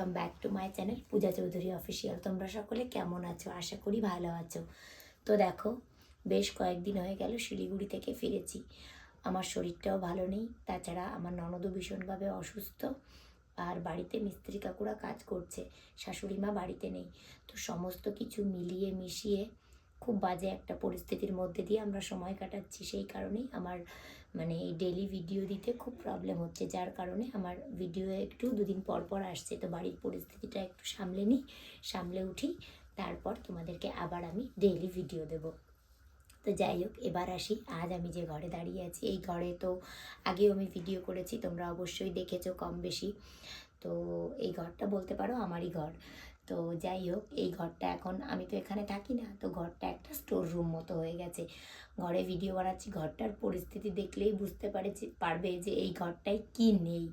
Welcome back to my channel Puja Chowdhury official তোমরা সকলে কেমন আছো? আশা করি ভালো আছো। তো দেখো, বেশ কয়েকদিন হয়ে গেল শিলিগুড়ি থেকে ফিরেছি। আমার শরীরটাও ভালো নেই, তাছাড়া আমার ননদও ভীষণভাবে অসুস্থ। আর বাড়িতে মিস্ত্রি কাকুরা কাজ করছে, শাশুড়ি মা বাড়িতে নেই। তো সমস্ত কিছু মিলিয়ে মিশিয়ে খুব বাজে একটা পরিস্থিতির মধ্যে দিয়ে আমরা সময় কাটাচ্ছি। সেই কারণেই আমার মানে এই ডেলি ভিডিও দিতে খুব প্রবলেম হচ্ছে। যার কারণে আমার ভিডিও একটু দুদিন পর পর আসছে। তো বাড়ির পরিস্থিতিটা একটু সামলে নিই, সামলে উঠি, তারপর তোমাদেরকে আবার আমি ডেইলি ভিডিও দেব। তো যাই হোক, এবার আসি। আজ আমি যে ঘরে দাঁড়িয়ে আছি, এই ঘরে তো আগেও আমি ভিডিও করেছি, তোমরা অবশ্যই দেখেছ কম বেশি তো এই ঘরটা বলতে পারো আমারই ঘর। তো যাই হোক, এই ঘরটা এখন আমি তো এখানে থাকি না, তো ঘরটা একটা স্টোর রুম মতো হয়ে গেছে। ঘরে ভিডিও বানাচ্ছি, ঘরটার পরিস্থিতি দেখলেই বুঝতে পারেছি, পারবে যে এই ঘরটায় কি নেই।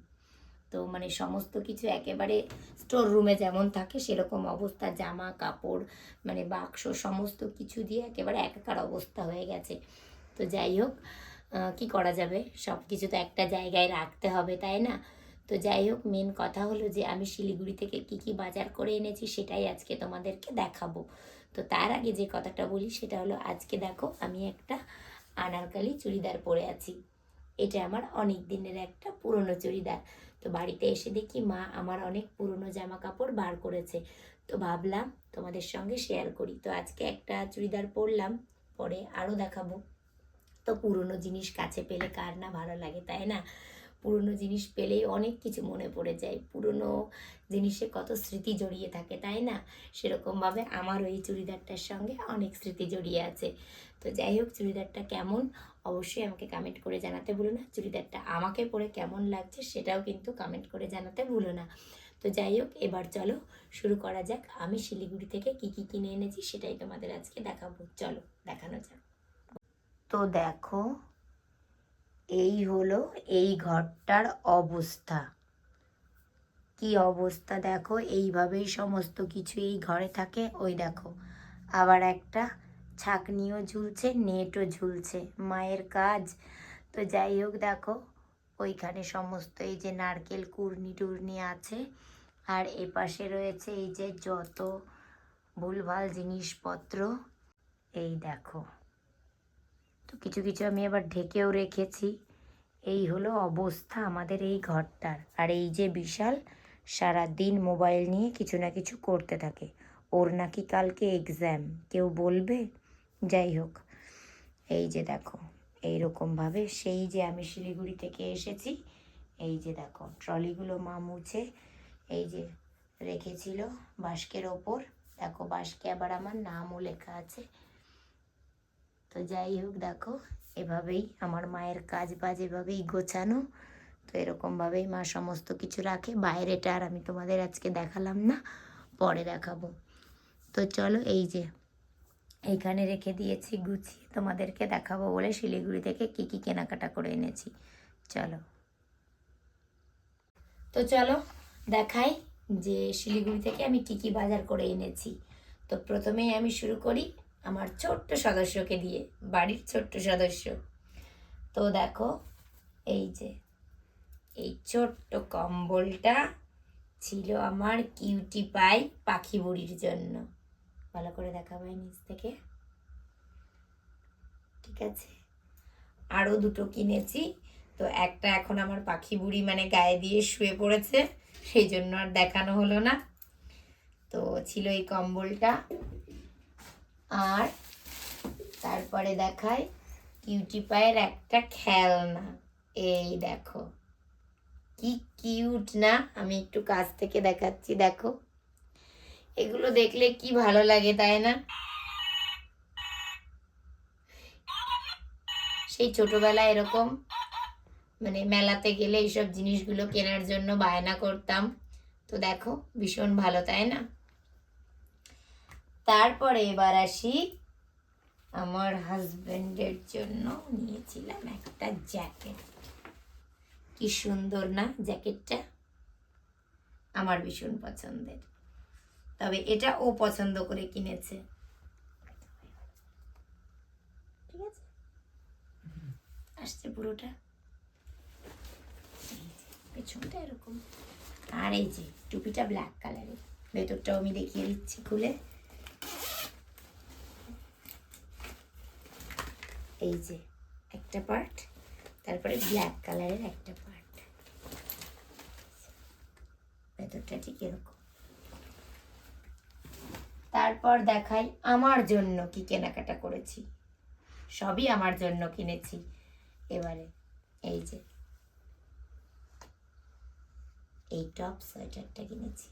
তো মানে সমস্ত কিছু একেবারে স্টোর রুমে যেমন থাকে, সেরকম অবস্থা, জামা, কাপড় মানে বাক্স, সমস্ত কিছু দিয়ে একেবারে একাকার অবস্থা হয়ে গেছে। তো যাই হোক কি করা যাবে? সব কিছু তো একটা জায়গায় রাখতে হবে, তাই না? তো যাই হোক মেন কথা হলো যে আমি শিলিগুড়ি থেকে কি কি বাজার করে এনেছি সেটাই আজকে তোমাদেরকে দেখাবো। তো তার আগে যে কথাটা বলি সেটা হলো, আজকে দেখো আমি একটা আনারকালি চুড়িদার পরে আছি। এটা আমার অনেক দিনের একটা পুরনো চুড়িদার। তো বাড়িতে এসে দেখি মা আমার অনেক পুরনো জামা কাপড় বার করেছে। তো ভাবলাম তোমাদের সঙ্গে শেয়ার করি। তো আজকে একটা চুড়িদার পরলাম, পরে আরও দেখাবো। তো পুরনো জিনিস কাছে পেলে কার না ভালো লাগে, তাই না? পুরনো জিনিস পেলেই অনেক কিছু মনে পড়ে যায়। পুরনো জিনিসে কত স্মৃতি জড়িয়ে থাকে, তাই না? সেরকমভাবে আমার ওই চুড়িদারটার সঙ্গে অনেক স্মৃতি জড়িয়ে আছে। তো যাই হোক, চুড়িদারটা কেমন? অবশ্যই আমাকে কমেন্ট করে জানাতে ভুলো না। চুড়িদারটা আমাকে পরে কেমন লাগছে সেটাও কিন্তু কমেন্ট করে জানাতে ভুলো না। তো যাই হোক, এবার চলো শুরু করা যাক। আমি শিলিগুড়ি থেকে কি কি কিনে এনেছি সেটাই তোমাদের আজকে দেখাবো। চলো, দেখানো যাক। তো দেখো এই হলো এই ঘরটার অবস্থা। কি অবস্থা দেখো? এইভাবেই সমস্ত কিছু এই ঘরে থাকে। ওই দেখো, আবার একটা ছাকনিও ঝুলছে, নেটও ঝুলছে, মায়ের কাজ। তো যাই হোক দেখো, ওইখানে সমস্ত এই যে নারকেল কুর্নি টুর্নি আছে, আর এপাশে রয়েছে এই যে যত ভুলভাল জিনিসপত্র, এই দেখো। তো কিছু কিছু আমি আবার ঢেকেও রেখেছি। এই হলো অবস্থা আমাদের এই ঘরটার। আর এই যে বিশাল সারা দিন মোবাইল নিয়ে কিছু না কিছু করতে থাকে। ওর নাকি কালকে এক্সাম কেউ বলবে? যাই হোক, এই যে দেখো, এইরকমভাবে সেই যে আমি শিলিগুড়ি থেকে এসেছি, এই যে দেখো, ট্রলিগুলো মা মুছে, এই যে রেখেছিল বাস্কের ওপর। দেখো বাস্কে আবার আমার নামও লেখা আছে। তো যাই হোক, দেখো, এভাবেই আমার মায়ের কাজ বাজ এভাবেই গোছানো। তো এরকমভাবেই মা সমস্ত কিছু রাখে। বাইরেটা আর আমি তোমাদের আজকে দেখালাম না, পরে দেখাবো। তো চলো, এই যে এইখানে রেখে দিয়েছি গুছিয়ে তোমাদেরকে দেখাবো বলে শিলিগুড়ি থেকে কি কি কেনাকাটা করে এনেছি। চলো। তো চলো, দেখাই যে শিলিগুড়ি থেকে আমি কি কি বাজার করে এনেছি। তো প্রথমেই আমি শুরু করি আমার ছোট্ট সদস্যকে দিয়ে, বাড়ির ছোট্ট সদস্য। তো দেখো, এই যে, এই ছোট্ট কম্বলটা ছিল আমার কিউটি পাই পাখি বুড়ির জন্য। ভালো করে দেখাবো এই নিচ থেকে। ঠিক আছে? আরও দুটো কিনেছি। তো একটা এখন আমার পাখি বুড়ি মানে গায়ে দিয়ে শুয়ে পড়েছে, সেই জন্য আর দেখানো হলো না। তো ছিল এই কম্বলটা। আর তারপরে দেখাই কিউটি পায়ের একটা খেলনা। এই দেখো। কি কিউট না? আমি একটু কাছ থেকে দেখাচ্ছি, দেখো। এগুলো দেখলে কি ভালো লাগে, তাই না? সেই ছোটবেলায় এরকম মানে মেলাতে গেলে এইসব জিনিসগুলো কেনার জন্য বায়না করতাম। তো দেখো, ভীষণ ভালো, তাই না? তারপরে এবার আসি আমার হাজবেন্ডের জন্য নিয়েছিলাম একটা জ্যাকেট। কি সুন্দর না জ্যাকেটটা? আমার ভীষণ পছন্দের। তবে এটা ও পছন্দ করে কিনেছে। ঠিক আছে? আসছে পুরোটা? পেছনটা এরকম। আর এই যে, টুপিটা ব্ল্যাক কালারের ভেতরটাও আমি দেখিয়ে দিচ্ছি খুলে। এই যে একটা পার্ট তারপরে ব্ল্যাক কালারের একটা পার্ট ভেতরটা ঠিক এরকম। তারপর দেখাই আমার জন্য কি কেনাকাটা করেছি। সবই আমার জন্য কিনেছি। এবারে এই যে এই টপ সোয়েটারটা কিনেছি।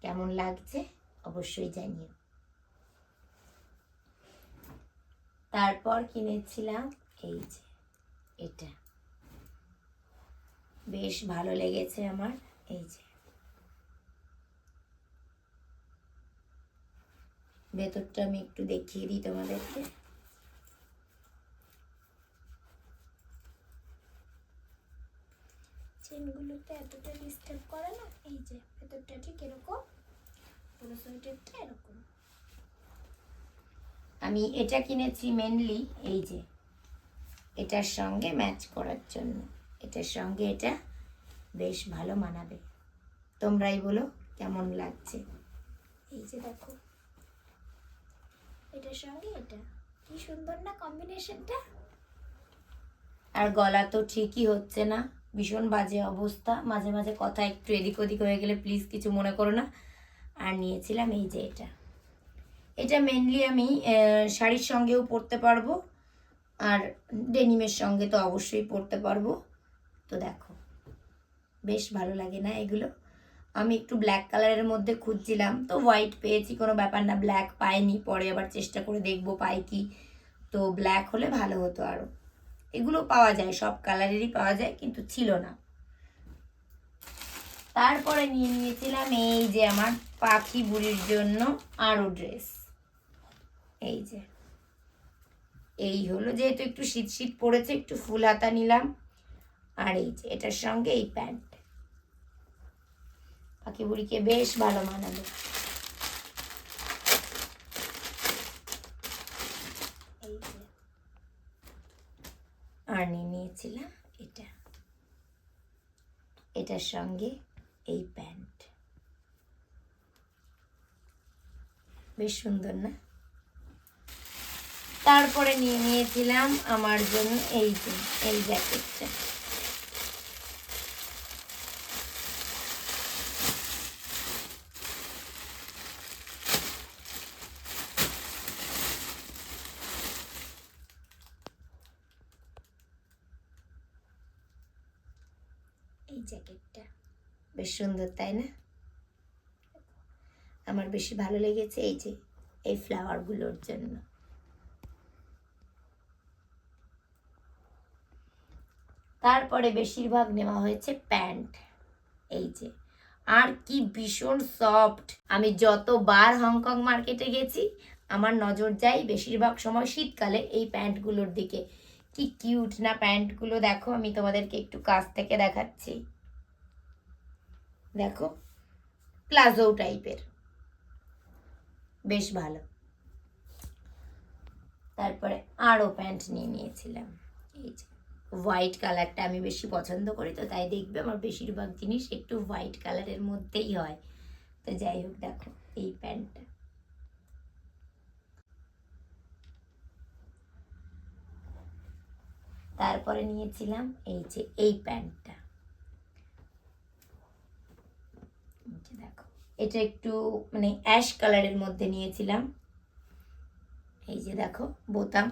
কেমন লাগছে অবশ্যই জানিও। তারপর কিনেছিলাম এই যে এটা। বেশ ভালো লেগেছে আমার এই যে। ভেতরটা আমি একটু দেখিয়ে দিই তোমাদেরকে। চেনগুলোতে এতটা ডিস্টার্ব করে না? এই যে, ভেতরটা ঠিক এরকম পুরো সোয়েটারটা এরকম। আমি এটা কিনেছি মেনলি এই যে, এটার সঙ্গে ম্যাচ করার জন্য। এটার সঙ্গে এটা বেশ ভালো মানাবে। তোমরাই বলো কেমন লাগছে? এই যে দেখো। এটার সঙ্গে এটা। কি সুন্দর না কম্বিনেশনটা আর গলা তো ঠিকই হচ্ছে না। ভীষণ বাজে অবস্থা। মাঝে মাঝে কথা একটু এদিক ওদিক হয়ে গেলে প্লিজ কিছু মনে করো না। আর নিয়েছিলাম এই যে এটা। এটা মেনলি আমি শাড়ির সঙ্গেও পরতে পারব, আর ডেনিমের সঙ্গে তো অবশ্যই পরতে পারব। তো দেখো, বেশ ভালো লাগে না এগুলো? আমি একটু ব্ল্যাক কালারের মধ্যে খুঁজছিলাম, তো হোয়াইট পেয়েছি, কোনো ব্যাপার না ব্ল্যাক পাইনি, পরে আবার চেষ্টা করে দেখব পাই কি। তো ব্ল্যাক হলে ভালো হতো আরও এগুলো পাওয়া যায়, সব কালারেরই পাওয়া যায়, কিন্তু ছিল না। তারপরে নিয়ে নিয়েছিলাম এই যে আমার পাখি বুড়ির জন্য আরও ড্রেস এই যে। এই হলো যেহেতু একটু শীত শীত পড়েছে, একটু ফুল হাতা নিলাম। আর এই যে, এটার সঙ্গে এই প্যান্ট। পাখি বুড়িকে বেশ ভালো মানাবে। আর নিয়ে নিয়েছিলাম এটা। এটার সঙ্গে এই প্যান্ট। বেশ সুন্দর না? তারপরে নিয়ে নিয়েছিলাম আমার জন্য এই যে, এই জ্যাকেটটা। এই জ্যাকেটটা। বেশ সুন্দর, তাই না? আমার বেশি ভালো লেগেছে এই যে, এই ফ্লাওয়ারগুলোর জন্য। তারপরে বেশিরভাগ নেওয়া হয়েছে প্যান্ট। এই যে, আর কি ভীষণ সফট। আমি যতবার হংকং মার্কেটে গেছি, আমার নজর যায় বেশিরভাগ সময় শীতকালে এই প্যান্টগুলোর দিকে। কি কিউট না প্যান্টগুলো। দেখো, আমি তোমাদেরকে একটু কাছ থেকে দেখাচ্ছি। দেখো, প্লাজো টাইপের। বেশ ভালো। তারপরে আরও প্যান্ট নিয়ে নিয়েছিলাম। এই যে হোয়াইট কালারটা আমি বেশি পছন্দ করি, তো তাই দেখবে আমার বেশিরভাগ জিনিস একটু হোয়াইট কালারের মধ্যেই হয়। তো যাই হোক, দেখো এই প্যান্টটা। তারপরে নিয়েছিলাম এই যে এই প্যান্টটা। দেখো, এটা একটু মানে অ্যাশ কালারের মধ্যে নিয়েছিলাম। এই যে দেখো, বোতাম।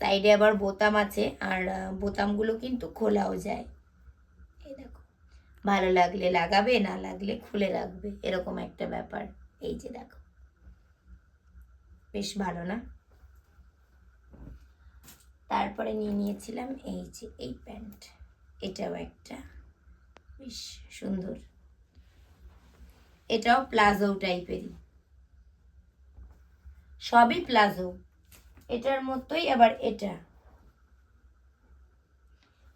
সাইডে আবার বোতাম আছে, আর বোতামগুলো কিন্তু খোলাও যায়। এই দেখো, ভালো লাগলে লাগাবে, না লাগলে খুলে রাখবে, এরকম একটা ব্যাপার। এই যে দেখো, বেশ ভালো না? তারপরে নিয়ে নিয়েছিলাম এই যে এই প্যান্ট, এটাও একটা, বেশ সুন্দর। এটাও প্লাজো টাইপেরই। সবই প্লাজো। এটার মতোই, আবার এটা।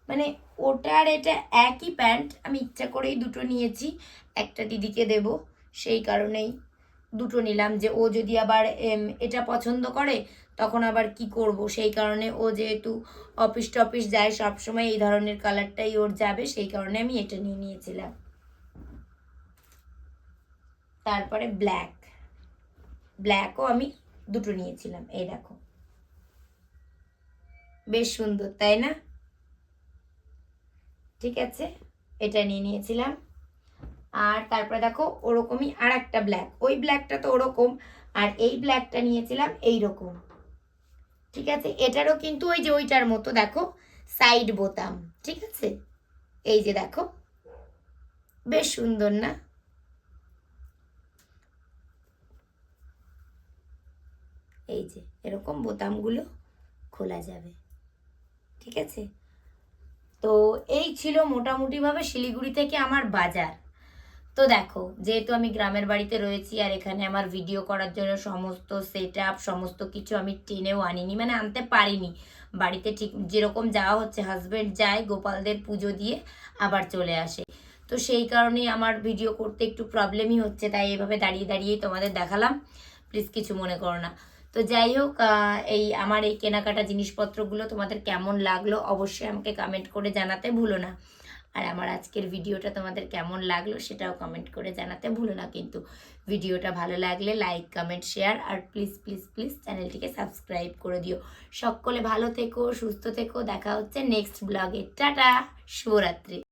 মানে ওটা আর এটা একই প্যান্ট, আমি ইচ্ছা করেই দুটো নিয়েছি। একটা দিদিকে দেব, সেই কারণেই দুটো নিলাম যে ও যদি আবার এটা পছন্দ করে, তখন আবার কি করব? সেই কারণে ও যেহেতু অফিস টফিস যায় সব সময় এই ধরনের কালারটাই ওর যাবে, সেই কারণে আমি এটা নিয়ে নিয়েছিলাম। তারপরে ব্ল্যাক। ব্ল্যাকও আমি দুটো নিয়েছিলাম, এই দেখো। বেশ সুন্দর, তাই না? ঠিক আছে, এটা নিয়ে নিয়েছিলাম। আর তারপরে দেখো, ওরকমই আর একটা ব্ল্যাক ওই ব্ল্যাকটা তো ওরকম, আর এই ব্ল্যাকটা নিয়েছিলাম এই রকম ঠিক আছে, এটারও কিন্তু ওই যে ওইটার মতো, দেখো সাইড বোতাম। ঠিক আছে? এই যে দেখো, বেশ সুন্দর না? এই যে, এরকম বোতামগুলো খোলা যাবে। ঠিক আছে? তো এই ছিল মোটামুটিভাবে শিলিগুড়ি থেকে আমার বাজার। তো দেখো, যেহেতু আমি গ্রামের বাড়িতে রয়েছি আর এখানে আমার ভিডিও করার জন্য সমস্ত সেট আপ সমস্ত কিছু আমি টেনেও আনিনি মানে আনতে পারিনি। বাড়িতে ঠিক যেরকম যাওয়া হচ্ছে হাজব্যান্ড যায়, গোপালদের পুজো দিয়ে আবার চলে আসে। তো সেই কারণেই আমার ভিডিও করতে একটু প্রবলেমই হচ্ছে, তাই এভাবে দাঁড়িয়ে দাঁড়িয়েই তোমাদের দেখালাম। প্লিজ কিছু মনে করো না। তো যাই হোক এই আমার এই কেনাকাটা জিনিসপত্রগুলো তোমাদের কেমন লাগল অবশ্যই আমাকে কমেন্ট করে জানাতে ভুলো না। আর আমার আজকের ভিডিওটা তোমাদের কেমন লাগল সেটাও কমেন্ট করে জানাতে ভুলো না। কিন্তু ভিডিওটা ভালো লাগলে লাইক কমেন্ট শেয়ার আর প্লিজ প্লিজ প্লিজ চ্যানেলটিকে সাবস্ক্রাইব করে দিও। সকলে ভালো থেকো, সুস্থ থেকো, দেখা হচ্ছে নেক্সট ব্লগে টাটা, শুভরাত্রি।